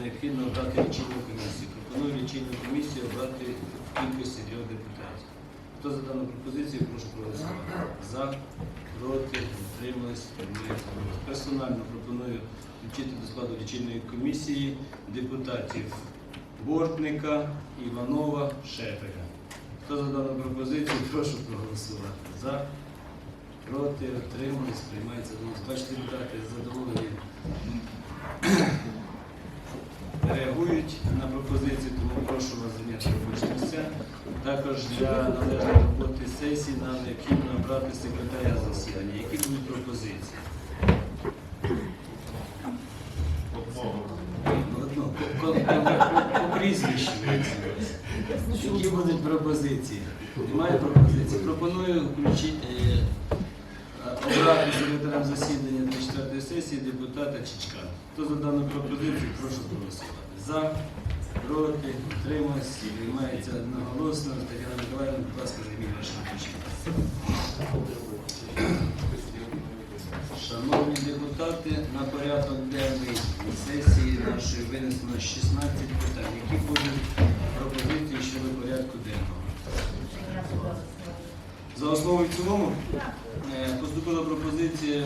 необхідно обрати лічильну комісію. Пропоную лічильну комісію обрати в кількості трьох депутатів. Хто за дану пропозицію, прошу проголосувати. За, проти, утримались. Персонально пропоную включити до складу лічильної комісії депутатів Бортника, Іванова, Шепеля. Хто за дану пропозицію, прошу проголосувати. За, проти, утримались, приймається. Бачите, депутати задоволені реагують на пропозиції, тому прошу вас зайняти робочі місця. Також для належної роботи сесії нам необхідно обрати секретаря засідання. Які будуть пропозиції? По, прізвищу. Які будуть пропозиції? Немає пропозицій. Пропоную включити, е, обрати секретарем засідання 34 сесії депутата Чичка. Хто за дану пропозицію, прошу проголосувати. За, проти, утримався, приймається одноголосно. Тетяна Миколаївна, будь ласка, займіть ваше робоче. Шановні депутати, на порядок денний сесії нашої винесено 16 питань. Які будуть пропозиції щодо порядку денного? За основу і цілому Е, поступила пропозиція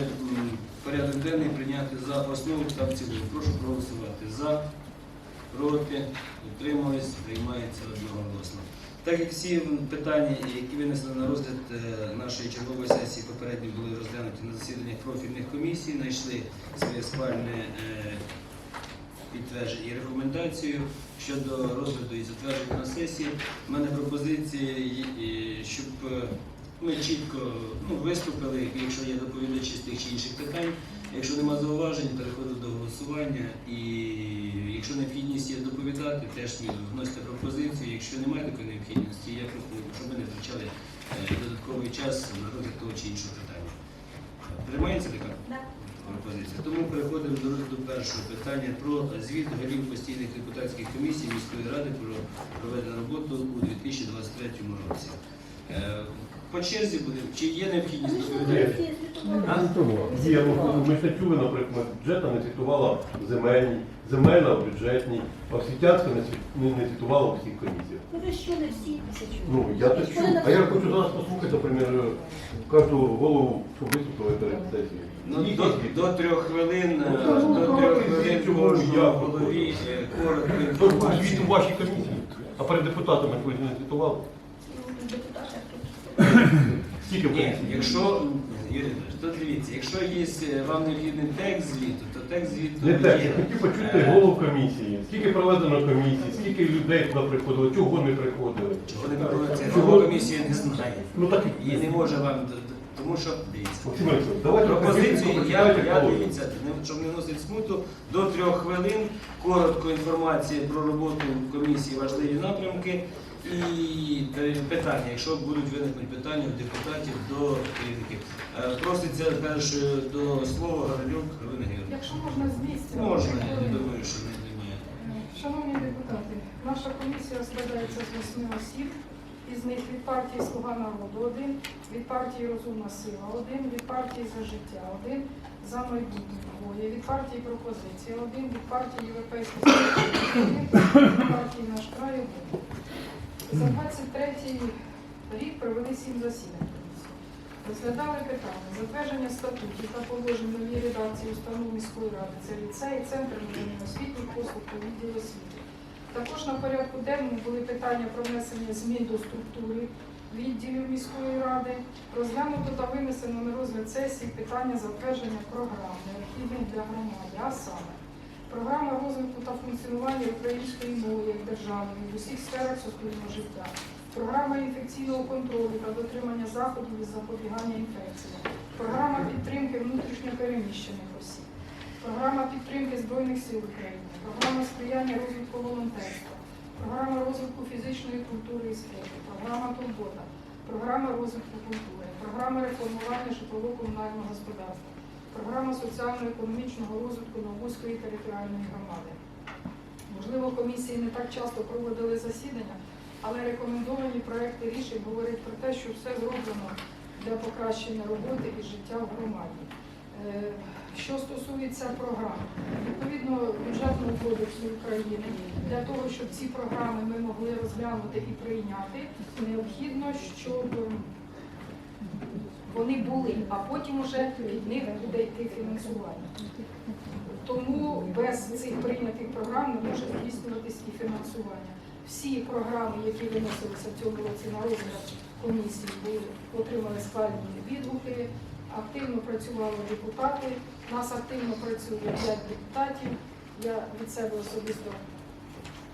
порядок денний прийняти за основу та в цілому. Прошу проголосувати за, проти, утримались, приймається одноголосно. Так як всі питання, які винесли на розгляд е, нашої чергової сесії, попередньо були розглянуті на засіданнях профільних комісій, знайшли своє схвальне е, підтвердження і рекомендацію щодо розгляду і затвердження на сесії. У мене пропозиції, щоб е, ми чітко ну, виступили, якщо є доповідачі з тих чи інших питань. Якщо нема зауважень, переходимо до голосування. І якщо необхідність є доповідати, теж вносите пропозицію. Якщо немає такої необхідності, я пропоную, щоб ми не втрачали е, додатковий час на розгляд того чи іншого питання. Приймається така? пропозиція. Тому переходимо до розгляду першого питання про звіт голів постійних депутатських комісій міської ради про проведену роботу у 2023 році. По черзі буде, чи є необхідність доповідати? А? Є, ну, ми ще чули, наприклад, бюджета не цитувала земельні, земельна в бюджетній, освітянська не, не, не цитувала у всіх комісіях. Ну ви що не всі тисячу? Ну, я то чув. А я хочу зараз послухати, наприклад, кожного голову, що виступили перед сесією. Ну, Їх до, є. до трьох хвилин, е, Ну, ну, до ну, трьох ну, хвилин кожному я голові е, коротко Тож звіт у інформацію. вашій комісії, а перед депутатами ви не цитували. Депутати. В Ні, якщо Юрій, то дивіться, якщо є е, вам необхідний текст звіту, то текст звіту Не є. я хотів почути Е, голову комісії. Скільки проведено комісії, скільки людей туди приходило, чого не приходили. Чого не проводиться? Чого? Комісії не знає. Ну так І не може вам, д- д- тому що дивіться. Максим давайте Пропозицію я, прочитайте я дивіться, не- щоб не носити смуту, до трьох хвилин коротко інформація про роботу комісії, важливі напрямки і е, питання, якщо будуть виникнути питання у депутатів до керівників. Е, Проситься першою до слова Городюк Галина Георгіївна. Якщо можна з місця. Можна, я думаю, що не- немає. Шановні депутати, наша комісія складається з восьми осіб. Із них від партії Слуга народу один, від партії Розумна сила один, від партії За життя один, за майбутнє двоє, від партії Пропозиція один, від партії Солідарність один, від партії. За 23 рік провели сім засідань. Розглядали питання затвердження статутів та положень новій редакції установ міської ради. Це ліцей, центр освітніх послуг та відділ освіти. Також на порядку денному були питання про внесення змін до структури відділів міської ради. Розглянуто та винесено на розгляд сесії питання затвердження програм, необхідних для громади, а саме програма розвитку та функціонування української мови як державної в усіх сферах суспільного життя. Програма інфекційного контролю та дотримання заходів із запобігання інфекціям. Програма підтримки внутрішньо переміщених осіб. Програма підтримки Збройних сил України. Програма сприяння розвитку волонтерства. Програма розвитку фізичної культури і спорту. Програма Турбота. Програма розвитку культури. Програма реформування житлово-комунального господарства. Програма соціально-економічного розвитку Новгузької територіальної громади. Можливо, комісії не так часто проводили засідання, але рекомендовані проекти рішень говорять про те, що все зроблено для покращення роботи і життя в громаді. Е, Що стосується програм, відповідно бюджетного кодексу України, для того, щоб ці програми ми могли розглянути і прийняти, необхідно, щоб вони були, а потім уже від них буде йти фінансування. Тому без цих прийнятих програм не може здійснюватись і фінансування. Всі програми, які виносилися в цьому році на розгляд комісії, були отримали схвальні відгуки. Активно працювали депутати. Нас активно працює 5 депутатів. Я від себе особисто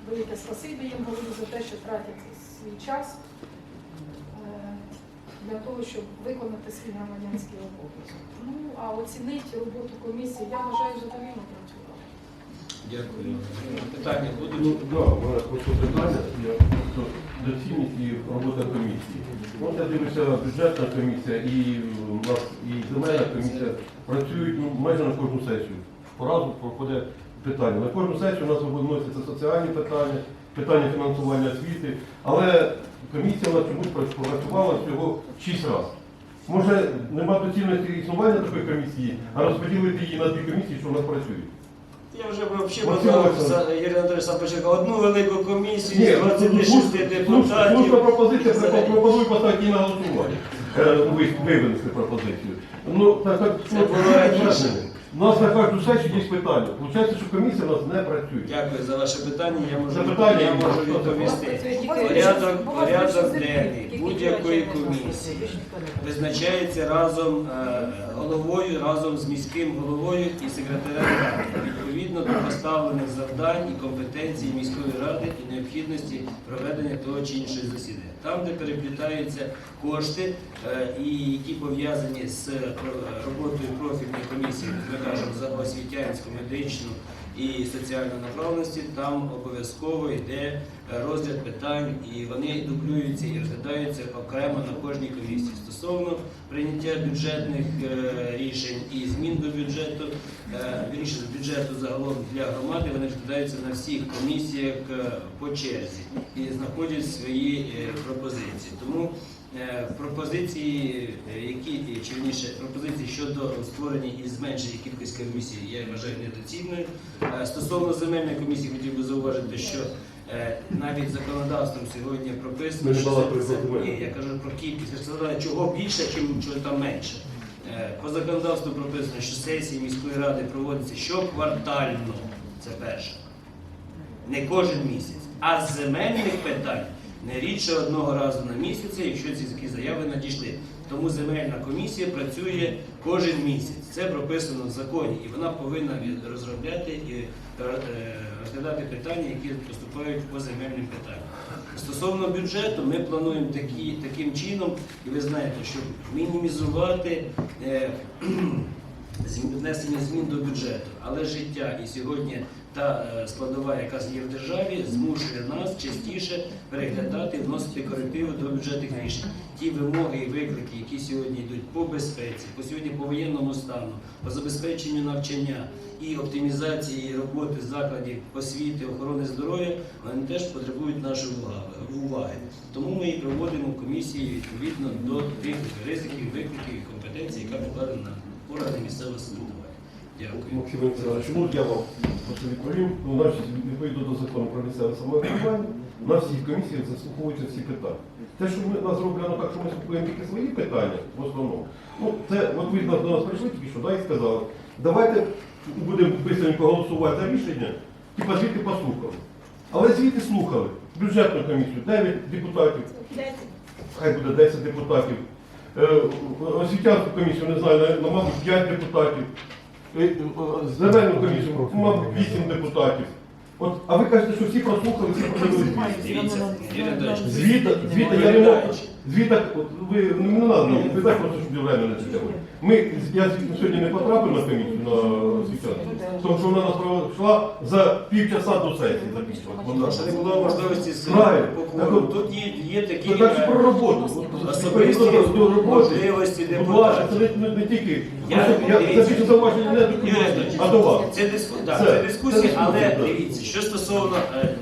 велике спасибі їм говорю за те, що тратять свій час для того, щоб виконати свій громадянський обов'язок. Ну, а оцінити роботу комісії, я вважаю, задовільно працювала. Дякую. Питання Ну, будуть? да, у мене просто питання, доцільність і робота комісії. От я дивлюся, бюджетна комісія і у нас і земельна комісія працюють ну, майже на кожну сесію. Поразу проходить питання. На кожну сесію у нас виносяться соціальні питання, питання фінансування освіти, але комісія чомусь працювала всього 6 разів. Може, нема доцільності існування такої комісії, а розподілити її на дві комісії, що у нас працюють. Я вже взагалі Юрій Анатолійович сам почекав одну велику комісію з ну, 26 слушна депутатів. пропозиція, пропоную поставити її на голосування. Е, Ви вивести пропозицію. Ну, так, так, Це ну, було раніше. У нас на кожну сесію є питання. Получається, що комісія у нас не працює. Дякую за ваше питання. Я можу, Запитання, я можу відповісти. Порядок, порядок денний будь-якої комісії визначається разом е, головою, разом з міським головою і секретарем ради, відповідно до поставлених завдань і компетенцій міської ради і необхідності проведення того чи іншого засідання. Там, де переплітаються кошти, е, і які пов'язані з е, роботою профільної комісії, кажемо за освітянську, медичну і соціальну направленості, там обов'язково йде розгляд питань, і вони дублюються і розглядаються окремо на кожній комісії. Стосовно прийняття бюджетних е, рішень і змін до бюджету, е, вірніше бюджету загалом для громади, вони розглядаються на всіх комісіях е, по черзі і знаходять свої пропозиції. Тому пропозиції, е, які чи вірніше пропозиції щодо створення і зменшення кількості комісій, я вважаю недоцільною. Е, Стосовно земельної комісії, хотів би зауважити, що е, навіть законодавством сьогодні прописано, що ні, я кажу про кількість. Я чого більше, чим чого там менше. Е, По законодавству прописано, що сесії міської ради проводяться щоквартально. Це перше. Не кожен місяць. А з земельних питань не рідше одного разу на місяць, якщо ці такі заяви надійшли. Тому земельна комісія працює кожен місяць. Це прописано в законі, і вона повинна розробляти і е, розглядати питання, які поступають по земельним питанням. Стосовно бюджету, ми плануємо такі, таким чином, і ви знаєте, щоб мінімізувати е, внесення змін до бюджету. Але життя і сьогодні та е, складова, яка є в державі, змушує нас частіше переглядати, вносити корективи до бюджетних рішень. Ті вимоги і виклики, які сьогодні йдуть по безпеці, по сьогодні по воєнному стану, по забезпеченню навчання і оптимізації роботи закладів освіти, охорони здоров'я, вони теж потребують нашої уваги-. Тому ми і проводимо комісії відповідно до тих ризиків, викликів і компетенцій, яка покладена на органи місцевого самоврядування. Дякую. Максим Олександрович, ну я вам просто відповім. Ну, значить, відповідно до закону про місцеве самоврядування, на всіх комісіях заслуховуються всі питання. Те, що ми нас зроблено так, що ми слухаємо тільки свої питання, в основному, ну це от ви до нас прийшли тільки що, да, і сказали, давайте будемо швидко голосувати за рішення, типа звідти послухали. Але звідти слухали. Бюджетну комісію, 9 депутатів, хай буде 10 депутатів. Е, Освітянську комісію, не знаю, на- на, мабуть, 5 депутатів. Е, е, Земельну комісію, мабуть, 8 депутатів. От, а ви кажете, що всі прослухали, всі подивилися. Звіта, звіта, я не можу. Звіта, от ви ну, не надо, ну, ви так просто, щоб время не читали. Ми, я звісно, сьогодні не потрапив на комісію на освітянську, тому що вона нас пройшла за півчаса до сесії. Тому що не було можливості з Правильно. Так от, Тут є, є такі Ну, так що про е, роботу. особисті До- до роботи. можливості Будь ласка, це не, не, не тільки. Я- Просто Я, це більше зауваження не до Юрій комісії, Анатолійович, а до вас. Це, диску... да, Це- це це дискусія, дискусія, але так. дивіться, що стосовно е,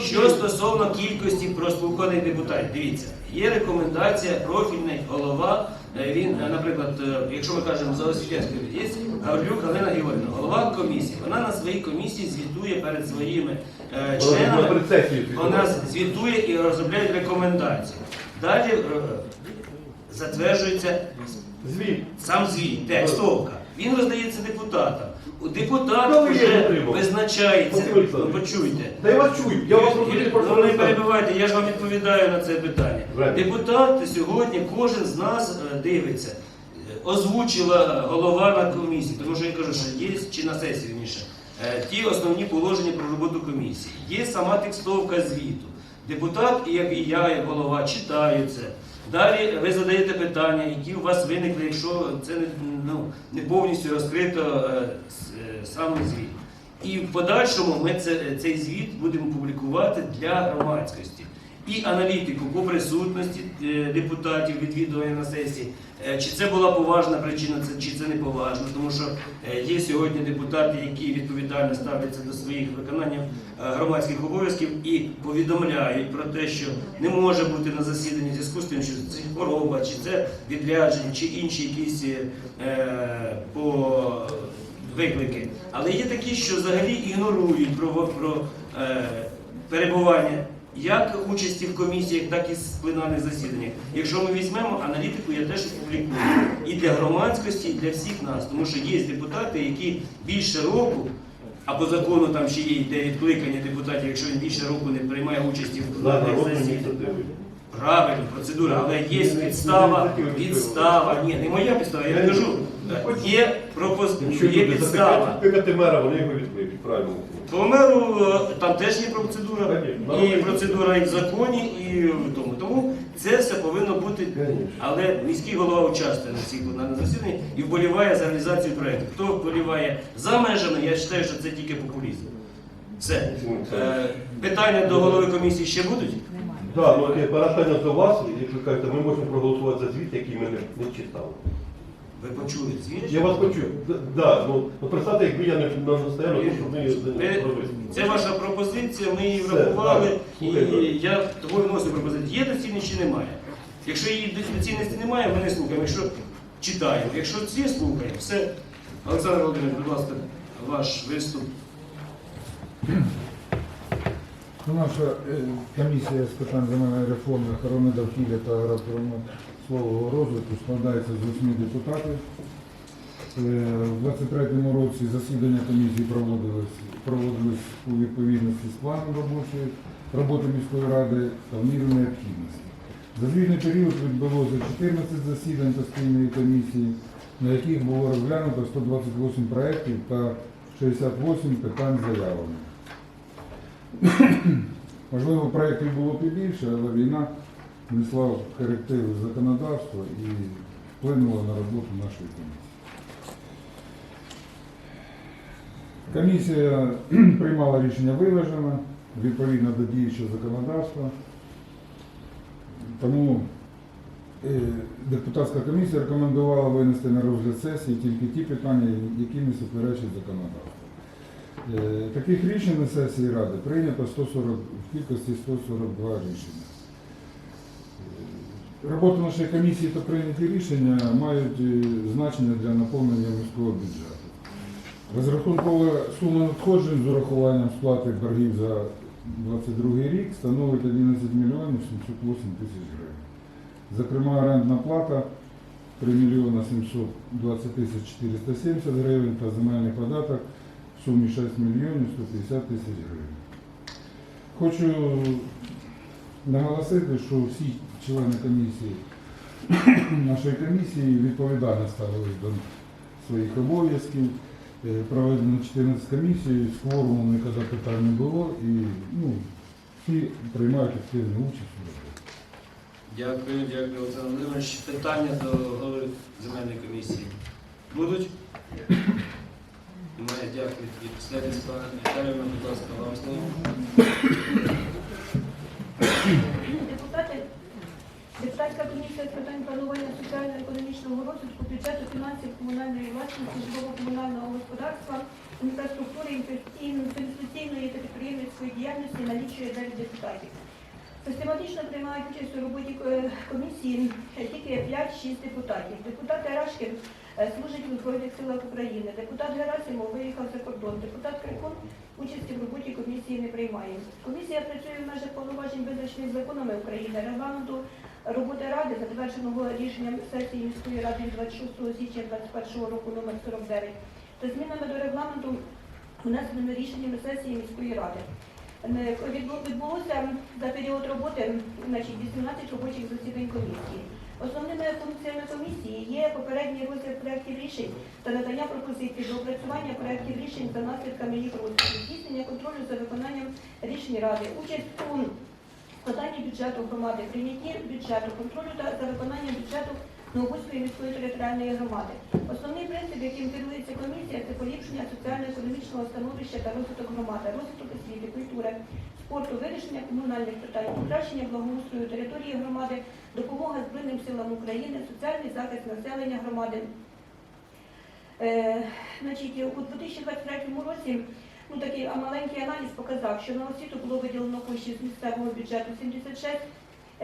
Що стосовно кількості прослуханих депутатів, дивіться, є рекомендація профільний голова Е, Він, е, наприклад, е, якщо ми кажемо за освітянською, є Гаврилюк Галина Георгіївна, голова комісії. Вона на своїй комісії звітує перед своїми членами. Вона звітує і розробляє рекомендації. Далі затверджується Звіт. сам звіт, текстовка. Він роздається депутатам. Депутат Ну, ви вже визначається. Володимир Ну, почуйте. Та я вас чую, я вас розумію, про що ну, не кажете. перебивайте, я ж вам відповідаю на це питання. Правильно. Депутат сьогодні, кожен з нас е, дивиться. Е, Озвучила голова на комісії, тому що я кажу, що є чи на сесії вірніше, е, ті основні положення про роботу комісії. Є сама текстовка звіту. Депутат, і як і я, як голова, читаю це. Далі ви задаєте питання, які у вас виникли, якщо це не, ну, не повністю розкрито е, е, сам звіт. І в подальшому ми це, цей звіт будемо публікувати для громадськості. І аналітику по присутності е, депутатів відвідування на сесії, е, чи це була поважна причина, чи це не поважна, тому що е, є сьогодні депутати, які відповідально ставляться до своїх виконання громадських обов'язків і повідомляють про те, що не може бути на засіданні зв'язку з тим, що це хвороба, чи це відрядження, чи інші якісь е, по виклики. Але є такі, що взагалі ігнорують про, про е, перебування як участі в комісіях, так і з пленарних засіданнях. Якщо ми візьмемо аналітику, я теж публікую і для громадськості, і для всіх нас, тому що є депутати, які більше року. А по закону там ще є йде відкликання депутатів, якщо він більше року не приймає участі в пленарних засіданнях. Правильно, процедура, але є підстава, підстава. Ні, не моя підстава, я кажу, є пропоз... Якщо є підстава. запитати мера, вони його відкликають, правильно. По меру е, там теж є процедура, і процедура і в законі, і в тому. Тому це все повинно бути. Але міський голова участвує на цій засіданні і вболіває за реалізацію проєкту. Хто вболіває за межами, я вважаю, що це тільки популізм. Все. Е, питання до голови комісії ще будуть? Так, ну питання до вас, як ви кажете, ми можемо проголосувати за звіт, який ми не, не читали. Ви почули звіт? Я вас почув. Д- Да, ну, от представте, якби я не на тому, щоб ми її Ви- зробили. Це ваша пропозиція, ми її Все, врахували, так. і Слухай, я того вносив пропозицію. Є доцільність чи немає? Якщо її доцільності немає, ми не слухаємо. Якщо читаємо, якщо ці слухаємо, все. Олександр Володимирович, будь ласка, ваш виступ. Ну, Наша е, комісія з питань земельної реформи, охорони довкілля та агропромислового розвитку складається з восьми депутатів. Е, У 23-му році засідання комісії проводились, проводились у відповідності з планом робочої роботи міської ради та в міру необхідності. За звітний період відбулося 14 засідань постійної комісії, на яких було розглянуто 128 проєктів та 68 питань заявами. Можливо, проєктів було б і більше, але війна внесла корективи в законодавство і вплинула на роботу нашої комісії. Комісія приймала рішення виважено відповідно до діючого законодавства. Тому е, депутатська комісія рекомендувала винести на розгляд сесії тільки ті питання, які не суперечать законодавству. Е, Таких рішень на сесії Ради прийнято 140, в кількості 142 рішення. Робота нашої комісії та прийняті рішення мають е, значення для наповнення міського бюджету. Розрахункова сума надходжень з урахуванням сплати боргів за 2022 рік становить 11 мільйонів 708 тисяч гривень. Зокрема, орендна плата 3 мільйона 720 тисяч 470 гривень та земельний податок в сумі 6 мільйонів 150 тисяч гривень. Хочу наголосити, що всі члени комісії, нашої комісії відповідально ставились до своїх обов'язків. Е, Проведено 14 комісій, з кворумом ніколи питань не було і ну, всі приймають активну участь. Дякую, дякую, Олександр Володимирович. Питання до голови земельної комісії. Будуть? Немає, дякую. Следницька Віталіївна, будь ласка, вам слово. Депутати, депутатська комісія з питань планування соціально-економічного розвитку, бюджету, фінансів, комунальної власності, житлово-комунального господарства, інфраструктури, інвестиційної та підприємницької діяльності налічує 9 депутатів. Систематично приймають участь у роботі е, комісії тільки 5-6 депутатів. Депутат Рашкін е, служить у Збройних силах України. Депутат Герасимов виїхав за кордон. Депутат Крикун участі в роботі комісії не приймає. Комісія працює в межах повноважень визначених законами України, регламенту роботи ради, затвердженого рішенням сесії міської ради 26 січня 2021 року номер 49, та змінами до регламенту внесеними рішеннями сесії міської ради. Е, Відбулося за період роботи значить, 18 робочих засідань комісії. Основними функціями комісії є попередній розгляд проєктів рішень та надання пропозицій до опрацювання проєктів рішень за наслідками їх розгляду, здійснення контролю за виконанням рішень ради, участь у складанні бюджету громади, прийнятті бюджету, контролю та за виконанням бюджету Новобузької міської територіальної громади. Основний принцип, яким керується комісія, це поліпшення соціально-економічного становища та розвиток громади, розвиток освіти, культури, спорту, вирішення комунальних питань, покращення благоустрою території громади, допомога Збройним силам України, соціальний захист населення громади. Е, значить, у 2023 році ну, такий а, маленький аналіз показав, що на освіту було виділено коштів з місцевого бюджету 76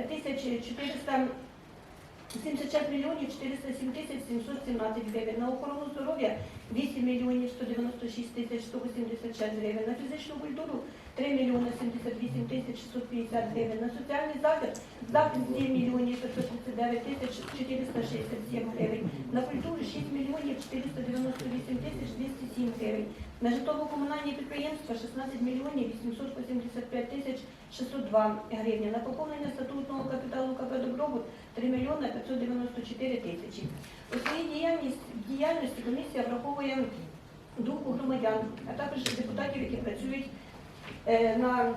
тисяч 400 76 мільйонів 407 тисяч 717 гривень. На охорону здоров'я 8 мільйонів 196 тисяч 186 гривень. На фізичну культуру 3 мільйони 78 тисяч 650 гривень. На соціальний захист захист 7 мільйонів 539 тисяч 467 гривень. На культуру 6 мільйонів 498 тисяч 207 гривень. На житлово-комунальні підприємства 16 мільйонів 885 тисяч 602 гривні. На поповнення статутного капіталу КП «Добробут» 3 мільйони 594 тисячі. У своїй діяльності комісія враховує думку громадян, а також депутатів, які працюють на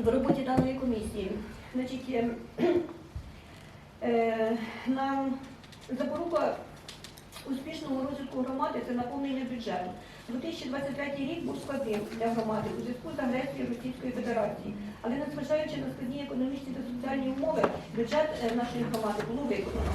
в роботі даної комісії. Значить, е, е, на запорука успішного розвитку громади це наповнення бюджету. 2023 рік був складним для громади у зв'язку з агресією Російської Федерації. Але незважаючи на складні економічні та соціальні умови, бюджет е, нашої громади було виконано.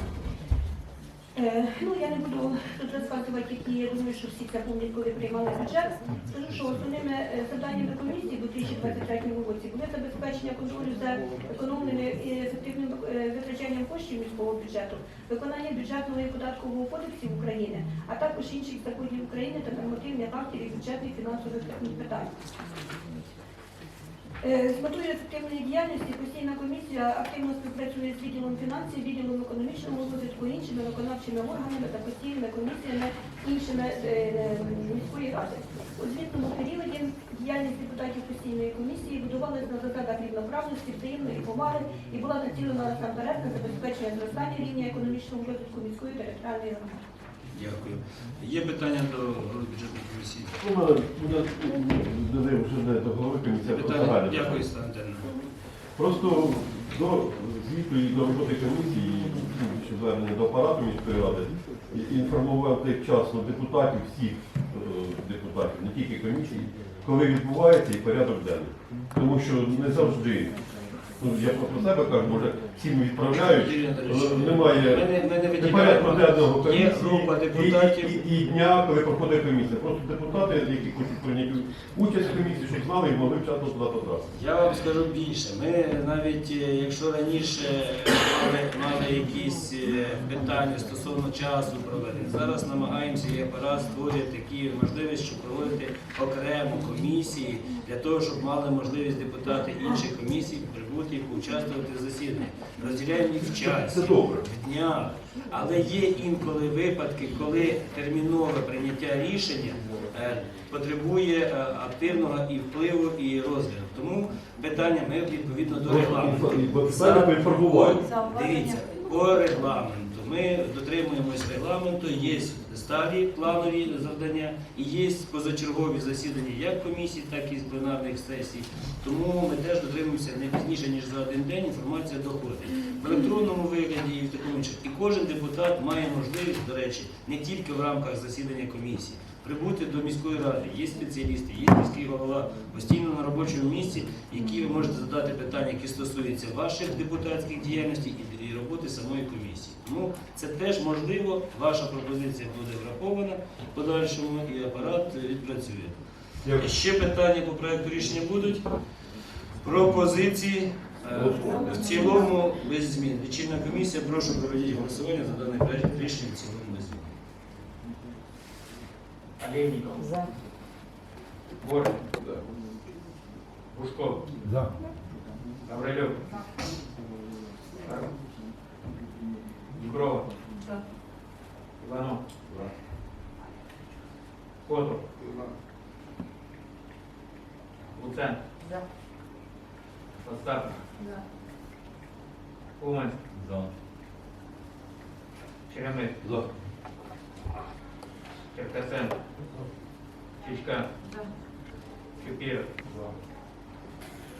Е, Ну, я не буду тут розказувати, які я думаю, що всі це пам'ятають, коли приймали бюджет. Скажу, що основними е, завданнями комісії у 2023 році були забезпечення контролю за економним і ефективним е, витрачанням коштів міського бюджету, виконання бюджетного і податкового кодексів України, а також інших законів України та нормативних актів і бюджетних фінансових питань. Е, З метою ефективної діяльності постійна комісія активно співпрацює з відділом фінансів, відділом економічного розвитку, іншими виконавчими органами та постійними комісіями іншими е, е, міської ради. У звітному періоді діяльність депутатів постійної комісії будувалася на засадах рівноправності, взаємної поваги і була націлена насамперед на забезпечення зростання рівня економічного розвитку міської територіальної громади. Дякую. Є питання до бюджетної комісії? Ну, мене буде вже до голови комісії, Питання. Дякую, Стантерна. Просто до звіту і до роботи комісії, і ще звернення до апарату міської ради, і- інформувати вчасно депутатів, всіх е, депутатів, не тільки комісії, коли відбувається і порядок денний. Тому що не завжди, ну я про себе кажу, може всім відправляють, е, немає порядку денного комісії група депутатів. і, і, і дня, коли проходить комісія. Просто депутати, які хочуть прийняти участь в комісії, щоб знали і могли вчасно туди потрапити. Я вам скажу більше. Ми навіть е, якщо раніше мали, мали якісь е, питання стосовно часу проведення, зараз намагаємося і апарат створює такі можливості, щоб проводити окремо комісії для того, щоб мали можливість депутати інших комісій прибути і участвувати в засіданні. Розділяємо їх в часі. В днях. Але є інколи випадки, коли термінове прийняття рішення е, потребує е, активного і впливу, і розгляду. Тому питання ми відповідно до регламенту. Дивіться, по регламенту. Ми дотримуємось регламенту, є старі планові завдання і є позачергові засідання як комісій, так і з пленарних сесій. Тому ми теж дотримуємося не пізніше, ніж за один день інформація доходить. В електронному вигляді і в такому іншому. І кожен депутат має можливість, до речі, не тільки в рамках засідання комісії. Прибути до міської ради, є спеціалісти, є міський голова постійно на робочому місці, які ви можете задати питання, які стосуються ваших депутатських діяльностей і роботи самої комісії. Тому це теж можливо, ваша пропозиція буде врахована в подальшому і апарат відпрацює. Дякую. Ще питання по проекту рішення будуть. Пропозиції. Е, В цілому без змін. Лічильна комісія, прошу проведіть голосування за даний проект рішення в цілому без змін. Олейников. За. Горин. Бушков. За. Гаврилюк. Діброва. За. Иванов. Котов. Луцен. За. Остапов. За. Умань. Черемис. За. Черкасен. Чичка. За. Чупиров.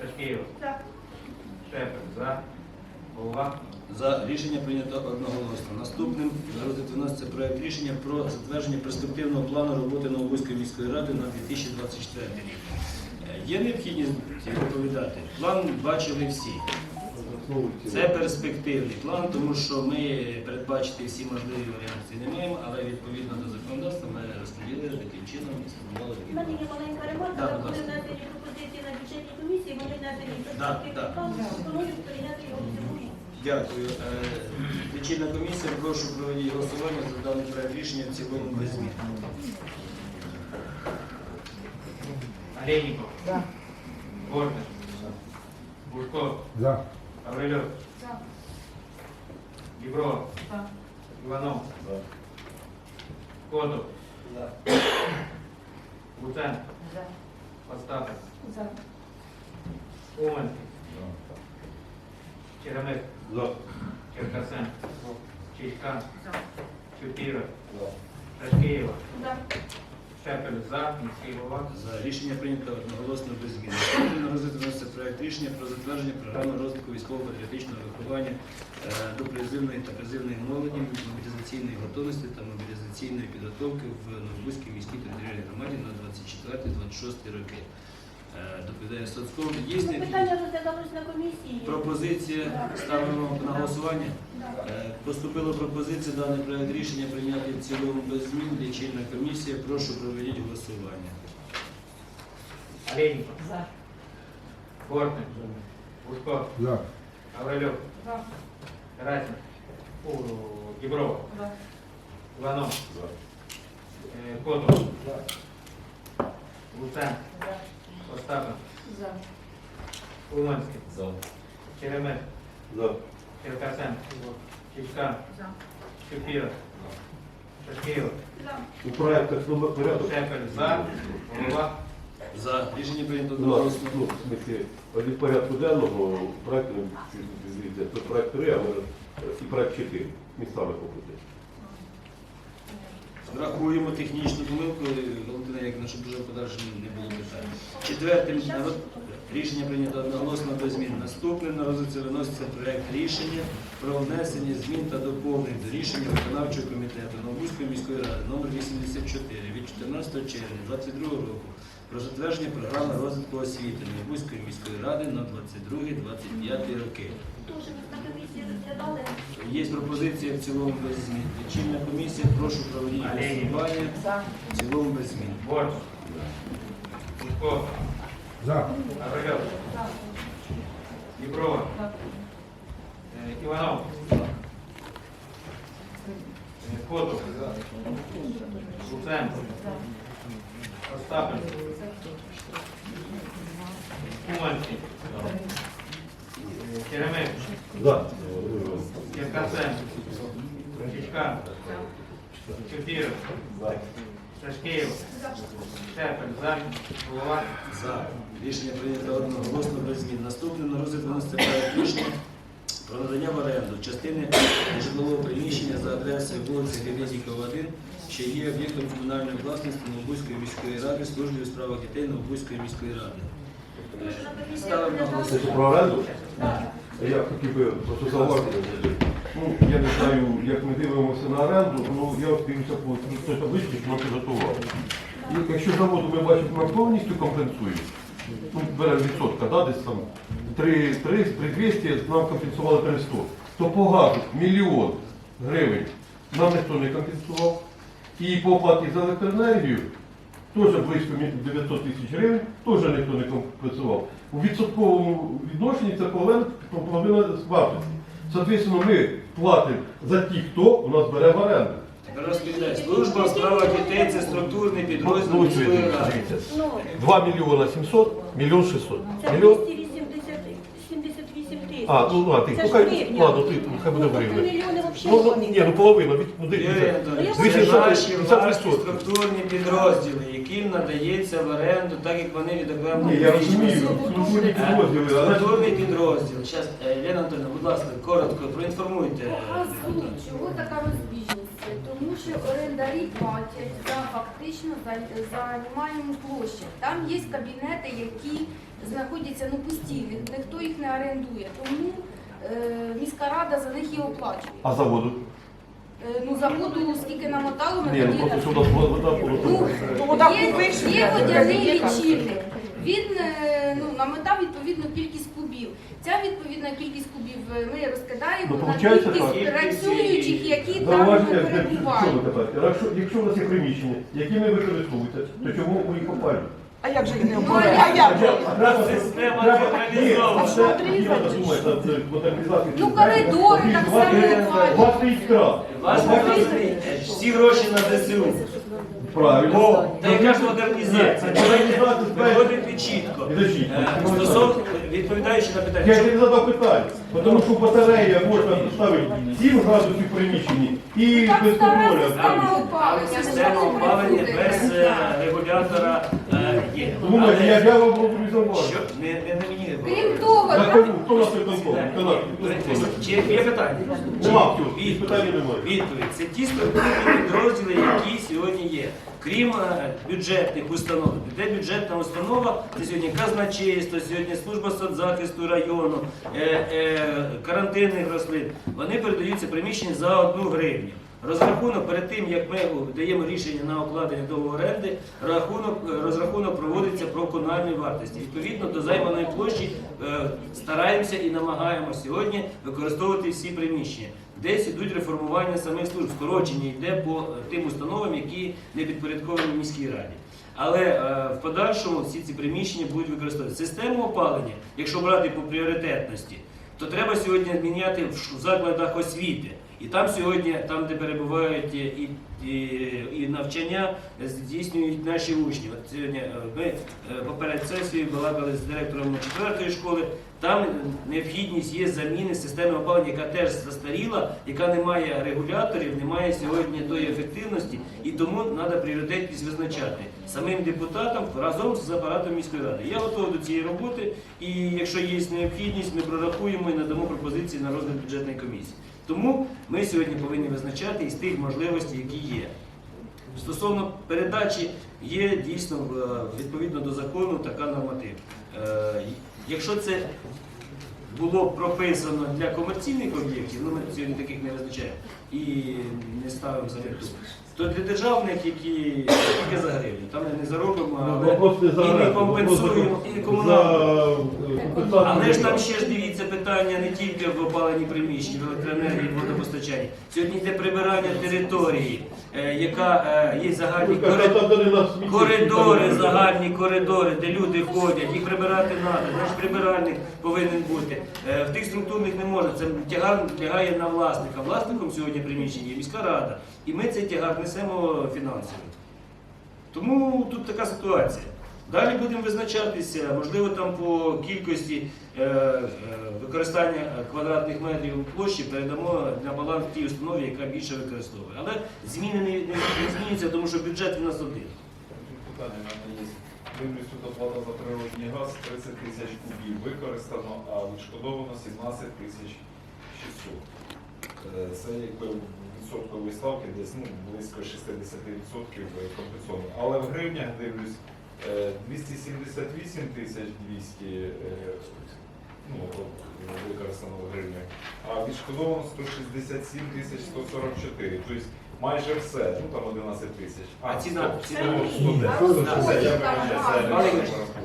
Ташкиев. За. Шепер. За. Голова. За рішення прийнято одноголосно. Наступним на розгляд виноситься проект рішення про затвердження перспективного плану роботи Новобузької міської ради на 2024 рік. Є необхідність відповідати. План бачили всі. Це перспективний план, тому що ми передбачити всі можливі варіанти не маємо, але відповідно до законодавства ми розподілили таким чином і сформували У мене є маленька Да, але будь внесені пропозиції на бюджетній комісії, вони внесені перспективний план, пропоную прийняти його. Дякую. Е, Лічильна комісія, прошу проведіть голосування за даний проект рішення в цілому без змін. Олейников. За. Горин. Бушков. За. Гаврилюк. За. Діброва. За. Иванов. Котов. Луцен. За. Остапов. За. Умань. Черемис. За. Черкасен. Чичка. За. Чупиров. Ташкиева. За. Шепель. За. Міський голова. За рішення прийнято одноголосно без змін. На розгляд вноситься проект рішення про затвердження програми розвитку військово-патріотичного виховання е, до призивної та призивної молоді, мобілізаційної готовності та мобілізаційної підготовки в Новобузькій міській територіальній громаді на 24-26 роки. Доповідає. Є Ну. Питання розглядалось на комісії. Пропозиція ставимо на голосування. Е, Поступила пропозиція даний проект рішення прийняти в цілому без змін. Лічильна комісія. Прошу проведіть голосування. Олейников. За. Горин. Бушков. За. Гаврилюк. За. Разин. О, За. Иванов. Е, Котов. Луцен. За. Остапов. За. Уманський. Черемис. За. Черкасен. Чичка. За. Ташкиева. За. У проектах номер порядок. Шепель. За. Голова. За рішення прийнято Ну, одноголосно. ну, в смысле, від порядку денного проекту йде. Це проект 3, а і проект 4 містами покрити. Врахуємо технічну помилку, Валентина Яківна, щоб вже в подальшому не було питань. Четвертим рішення прийнято одноголосно без змін. Наступним на розгляд виноситься проект рішення про внесення змін та доповнень до рішення виконавчого комітету Новобузької міської ради номер 84 від 14 червня 2022 року про затвердження програми розвитку освіти Новобузької міської ради на 22-25 роки. Розглядали. Є пропозиція в цілому без змін. Лічильна комісія, прошу проведіть голосування в цілому без змін. Горин. Бушков. За. Гаврилюк. Діброва. Е, Іванов. Е, Котов. Луценко. Остапин. Уманський. Е, Черемис. За. Черкасен. Чичка. Чупиров. Ташкиев. Шепель. За. Голова. За. Рішення прийнято одноголосно без змін. Наступним на розгляд виноситься проект рішення про надання в оренду частини житлового приміщення за адресою вулиця Гребєзнікова, 1, що є об'єктом комунальної власності Новобузької міської ради, служби у справах дітей Новобузької міської ради. Ставимо на що, про оренду? Я хотів би просто зауважити. Ну, я не знаю, як ми дивимося на оренду, ну я от дивлюся по той табличці, що ми підготували. Якщо заводу ми бачимо, нам повністю компенсують, ну, беремо відсотка, да, десь там 3, 3, 200, нам компенсували 300, то по газу мільйон гривень нам ніхто не компенсував. І по оплаті за електроенергію теж близько 900 тисяч гривень, теж ніхто не компенсував. У відсотковому відношенні це половина, половина вартості. Соответственно, ми платимо за ті, хто у нас бере в оренду. Служба у справах дітей це структурний підрозділ Ну, міської ради. Ну, 2 мільйона 700, мільйон 600. Мільйон... 280, 78 тисяч. А, ну, а, ти, Це ну, ж хай, гривня. ладно, ти, хай буде Ну, гривня. мільйони Ну, ну, вони. ні, ну половина, від, ну, дивіться. Ну, це наші 50%. власні структурні підрозділи, яким надається в оренду, так як вони Ні, відокремлені. я розумію, структурні підрозділи, але Структурний підрозділ. Зараз, Лена Анатольовна, будь ласка, коротко проінформуйте. Показую, чого така розбіжність. Тому що орендарі платять за фактично за, займаємо площу. Там є кабінети, які знаходяться ну постійно, ніхто їх не орендує. Тому е, міська рада за них і оплачує. а заводу? Е, ну заводу скільки намотало, ми Ні, ну тоді просто що у нас вода Ну, є, є водяний лічильник. Він е, ну, намотав відповідну кількість кубів. Ця відповідна кількість кубів е, ми розкидаємо Ну, на получається кількість так. працюючих, які там Зауваження, що перебувають. ви питаєте? Якщо, якщо у нас є приміщення, які не використовуються, то чому ми їх опалюємо? А як же їх не Ну, а як? Же? Система централізована. Ну, коридори так само є- опалюють. У вас стоїть кран. Вас У вас не розуміє. всі гроші на ЗСУ. Правильно. Та яка ж модернізація? Виходити чітко. Е, Стосовно, відповідаючи на Я питання, ще не задав питання, тому що батарея можна ставити 7 градусів приміщенні і без стара контроля. система опалення. опалення без е, регулятора е, є. Думаєте, я, я вам роблю Що? Не, не на мені. Крім того, Я там кажу, хто нас виконком? Чи є питання? Нема, Відповідь. питання немає. Відповідь. Це ті структурні підрозділи, які сьогодні є. Крім е, бюджетних установ, де бюджетна установа, це сьогодні казначейство, сьогодні служба соцзахисту району, е, е, карантинних рослин, вони передаються приміщення за одну гривню. Розрахунок перед тим, як ми даємо рішення на укладення договору оренди, рахунок, е, розрахунок проводиться про викональної вартості. Відповідно до займаної площі е, стараємося і намагаємося сьогодні використовувати всі приміщення. Десь ідуть реформування самих служб, скорочення йде по тим установам, які не підпорядковані міській раді. Але е, в подальшому всі ці приміщення будуть використовувати. Систему опалення, якщо брати по пріоритетності, то треба сьогодні міняти в закладах освіти. І там сьогодні, там, де перебувають і, і, і навчання, здійснюють наші учні. От сьогодні е, ми е, поперед сесії балакали з директором четвертої школи. Там необхідність є заміни системи опалення, яка теж застаріла, яка не має регуляторів, не має сьогодні тої ефективності, і тому треба пріоритетність визначати самим депутатам разом з апаратом міської ради. Я готовий до цієї роботи, і якщо є необхідність, ми прорахуємо і надамо пропозиції на розгляд бюджетної комісії. Тому ми сьогодні повинні визначати із тих можливостей, які є. Стосовно передачі є дійсно е, відповідно до закону така норматив. Е, Якщо це було прописано для комерційних об'єктів, ну ми сьогодні таких не визначаємо і не ставимо за мету, то для державних, які тільки за гривню, там ми не заробимо, але Вопрос не за і не компенсуємо, вопрос і за, комунальну. е. Але ж там ще ж дивіться питання не тільки в опаленні приміщень, в електроенергії, в водопостачанні. Сьогодні йде прибирання території, е, яка е, є загальні кажете, коридори. там, де нас сміття, Коридори, там, загальні коридори, де люди ходять, їх прибирати треба, значить прибиральник повинен бути. Е, В тих структурних не можна, це тягар лягає на власника. Власником сьогодні приміщення міська рада. І ми цей тягар несемо фінансово. Тому тут така ситуація. Далі будемо визначатися, можливо, там по кількості е, е, використання квадратних метрів площі передамо на баланс тій установі, яка більше використовує. Але зміни не, не змінюються, тому що бюджет у нас один. Питання в мене є. Дивлюсь, тут оплата за природний газ 30 тисяч кубів використано, а відшкодовано 17 тисяч 600. Е, Це якби відсоткові ставки десь ну, близько 60% компенсовано. Але в гривнях дивлюсь е, 278 тисяч 200 е, ну, використано в гривнях, а відшкодовано 167 тисяч 144. Тобто майже все, ну там 11 тисяч. А ціна? Ціна? Ну, Але, не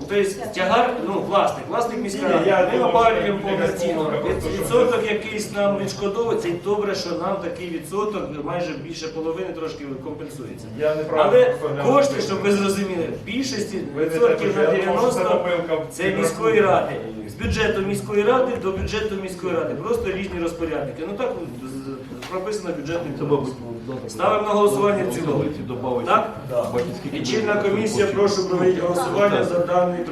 Тобто тягар, ну, власник, власник міська Ні, рада, я ми опалюємо повноцінно. Відсоток якийсь нам відшкодовується, і добре, що нам такий відсоток, майже більше половини трошки компенсується. Я неправильно Але кошти, щоб ви зрозуміли, в більшості відсотків на що я це 90 це міської ради. З бюджету міської ради до бюджету міської ради. Просто різні розпорядники. Ну так прописано бюджетний кодекс. Ставимо на голосування в цілому. Так? І чинна комісія, прошу проведіть голосування за даний проект.